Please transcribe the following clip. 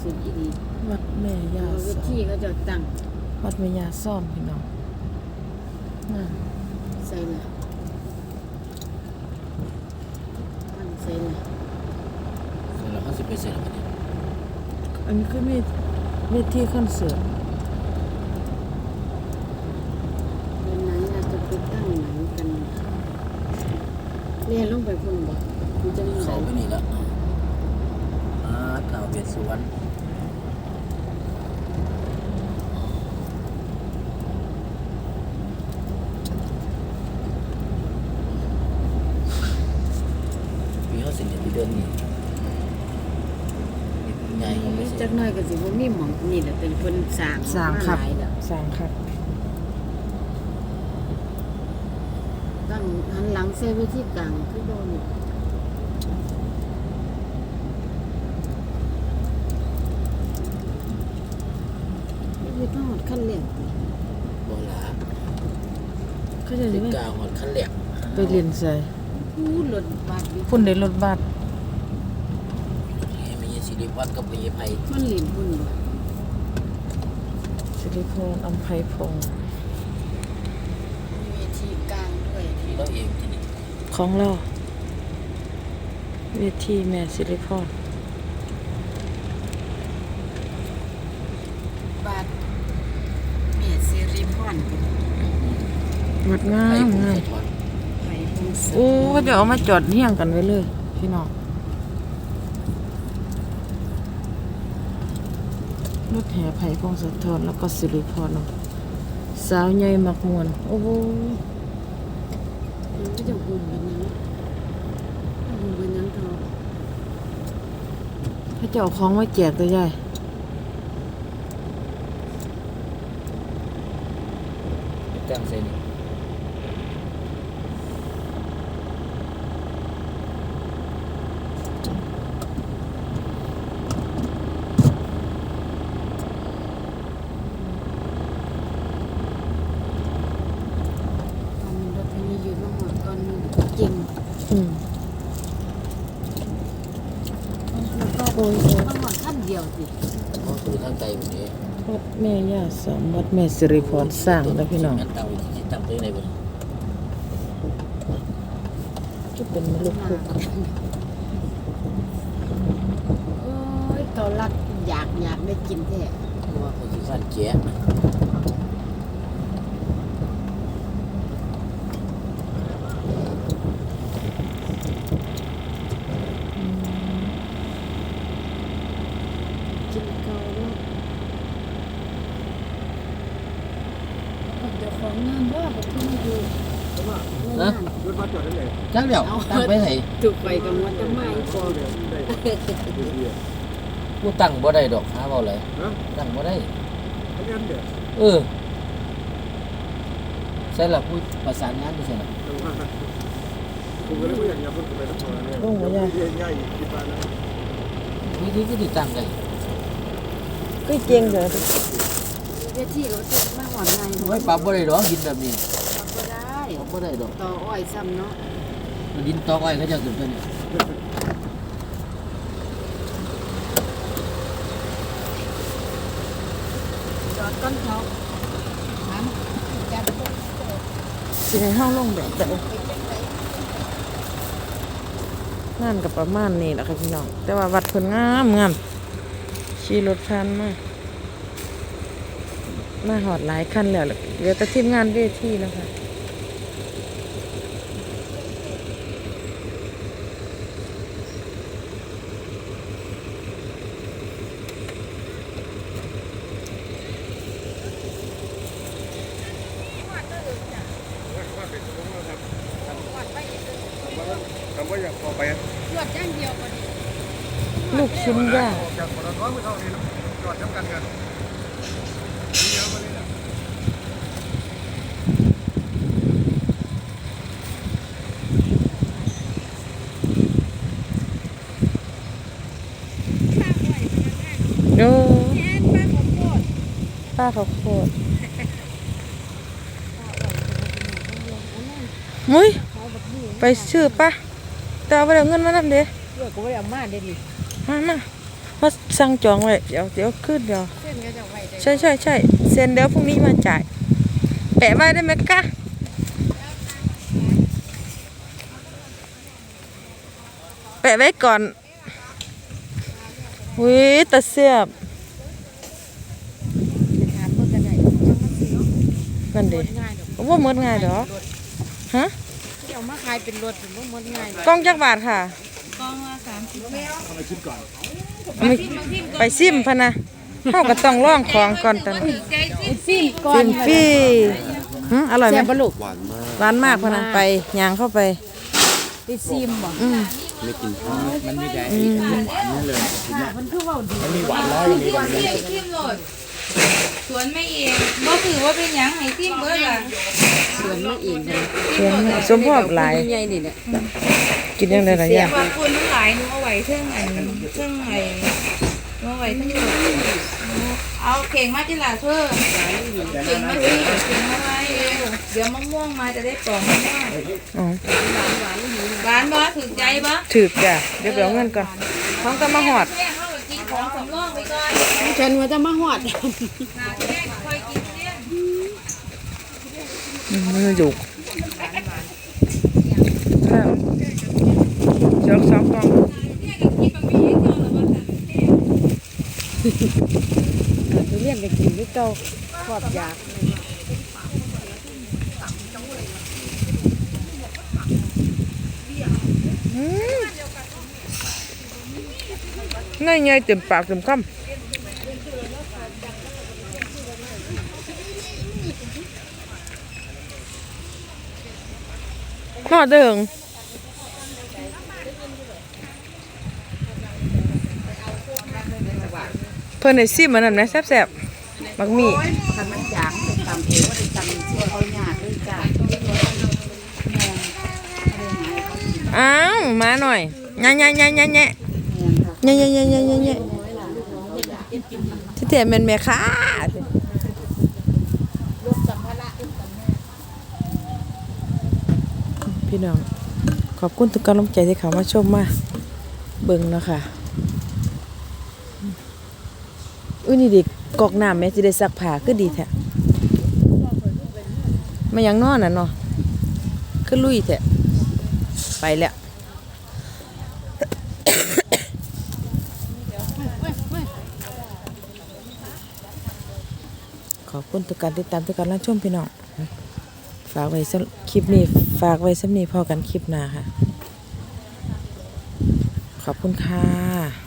สุดอีดีวัดแม่ยาเอาเวซ่อทีมเขาจะตั้งวัดแม่ยาซ่อมพี่น้องน่ะใส่ละตั้งใส่ละเสร็จแล้วเขาสิไปเสร็จแล้วบัดนี้อันนี้คือมีเวทีคอนเสิร์ตเดือนนั้นเราจะไปตั้งหนังกันเรียนลงไปพุ่นบ่มันจะมีเขาไปนี่ละ อ่าข่าวเบียดสวนมีเขาสิเดียวเดือนนี้ใหญ่เขาไม่ใช่จักหน้อยก็สิบ่มีหมองนี่แหละเป็นเพิ่นสร้างสร้างครับ มหลายแล้วสร้างครับ ตั้งหันหลังเซเวทีกลางคือโดนนี่คือทั้งหมด ขั้นเรียนติโบราณเขาจะสิได้กาวหอดขั้นแหลกไปเรียนใส่พูดรถบัสอยู่พุ่นได้รถบัสให้มีสิริวัฒน์กับพยาภัยมันเรียนพุ่นบ่สิริพงษ์อัมไพพงษ์มีเวทีกลางด้วยที่เราเองที่นี่ของเรา เวทีแม่สิริพร บัสเมียสิริพร วัดงาไอ้มผู้งามสะท้อนไผพงศโอ้เขาจะเอามาจอดเฮี้ยงกันไว้เลย พี่น้องรถแห่ไผ่พงศธรแล้วก็สิริพรเนาะสาวใหญ่มักมวนโอ้โหมันก็จะหุ่นเป็นหยังหุ่นเป็นหยังเท่าพระเจ้าเอาของมาแจกตัวใหญ่ จ้างเซน ตอนนี้รถพยายืนมาหมดตอนนี้เก่ง อืม โอ้ยโอ้ยต้องหอนขั้นเดียวสิเขาคือทางใจแบบนี้วัดแม่ย่าสามวัดแม่สิริพรสร้างแล้วพี่น้องตั้งที่ตั้งตัวไหนบนจะเป็นมลูกคุกโอ้ยเกาลัดอยากอยากได้กินแท้เพราะว่าเขาคือขั้น แก่กินเกาลัดเดี๋ยวของงานว่าแบบที่อยู่ว่าไม่นานรถบัสจอดได้เลยจังเดียวตั้งไปไหนถูกไปกับมันจะไม่พอได้ได้ดีดีอะกูตั้งบ่ได้ดอกหาบ่เลยฮะตั้งบ่ได้อันนี้อันเดียวเออใช่ละผู้ประสานงานที่ใช่ละทำมาผมก็เลยไม่อยากอย่าพูดไปทั้งหมดเนี่ยเดี๋ยวง่ายๆคิดว่านะวิธีก็ติดตั้งได้ ก็เจียงเถอะเวทีรถติดมาหวานในไว้ปรับบ่ได้ดอกกินแบบนี้ก็ได้ปรับบ่ได้ดอกต่ออ้อยซ้ำเนาะดินตอกไว้เขาจะขึ้นตัวนี้จอดก้อนเขาถามจัดสิให้เฮาลงแบบแต่งานกับประมาณนี้แหละค่ะพี่น้อง แต่ว่าวัดเพิ่นงามงาม ขี่รถผ่านมามาหอดหลายคันแล้วล่ะเหลือแต่ทีมงานเวทีแล้วค่ะ คำว่าอยากพอไป ตรวจอย่างเดียวก็ดี ลูกชิ้นย่างออกจากปตทไม่เท่านี้จอดจำกันกันเยอะมาเลยนะโอ้ป้าขาวโคตรมุ้ยไปซื้อปะแต่เอาไปเอาเงินมานำเด้เลือกก็ไม่ได้เอามาเด็ดดิ มามามาสั่งจองไว้เดี๋ยวเดี๋ยวขึ้นเดี๋ยวเส้นก็จะไว้ได้ใช่ใช่ใช่เซ็นเดี๋ยวพรุ่งนี้มาจ่าย แปะไว้ได้ไหมคะแปะไว้ก่อนวิตะเสียบถามเพิ่นก็ได้จังมันสิเนาะนั่นเด็ง่ายดอกว่าหมดง่ายดอกฮะ ที่เอามาขายเป็นรถถึงบ่หมดง่ายดอกกล้องจักบาทค่ะ กองละ 30บาทเอาไปไปซิมพะนะเฮาก็ต้องลองของก่อนตอนนี้ซิมก่อซินมฟรีหึอร่อยไหมแซ่บบ่ลูกหวานมากหวานมากพะนะไปย่างเข้าไปไปซิมบ่อืมไม่กินข้าวมันไม่ได้มันคือเว้าดีมีหวานน้อยมีหวานเยอะทิมโหลด สวนไม่เองบ่ถือว่าเป็นหยังให้ทิมเบิดล่ะสวนมาเองเลยเชิญสมพอบหลาย ใหญ่ๆนี่แหละกินยังไงหลายอย่างขอบคุณทั้งหลายหนูเอาไว้เทิงอันเทิงไอ้หนูเอาไว้เทิงหมดเอาเข่งมาจิล่ะเธอเข่งมาสิเข่งมาไว้เร็วเดี๋ยวมะม่วงมาจะได้ปอกมะม่วงอ๋อหวานบ่ถึกใจบ่ ถือจ้ะเดี๋ยวไปเอาเงินก่อนท้องก็มาหอด แม่เขาก็กินของสำรองไปก่อน ฉันว่าจะมาหอดมือหยุกเช้าสองกองทุเรียนไปกินด้วยเจ้าขอบยากง่ายๆเต็มปากเต็มคำ หอดเดิงเพิ่นได้ซิมอันนั้นไหมแซ่บๆมักมีคันมันจางไปตำเองว่าได้ตำชื่อเอายากเลยจ้าอ้าวมาหน่อยแง่แง่แง่แง่แง่แง่แง่แง่แง่แง่แง่ที่เตียเป็นแม่ค้า พี่น้อง ขอบคุณทุกกำลังใจที่เขามาชมมาเบิ่งเนาะคะอุ้ยนี่เด็กกอกน้ำแม่จะได้ซักผ้าก็ดีแท้มายังนอนน่ะเนาะคือลุยแท้ไปแล้วขอบคุณทุกการติดตามทุกการรับชมพี่น้องฝากไว้สำคลิปนี้ ฝากไว้สำนีพอกันคลิปหน้าค่ะ ขอบคุณค่ะ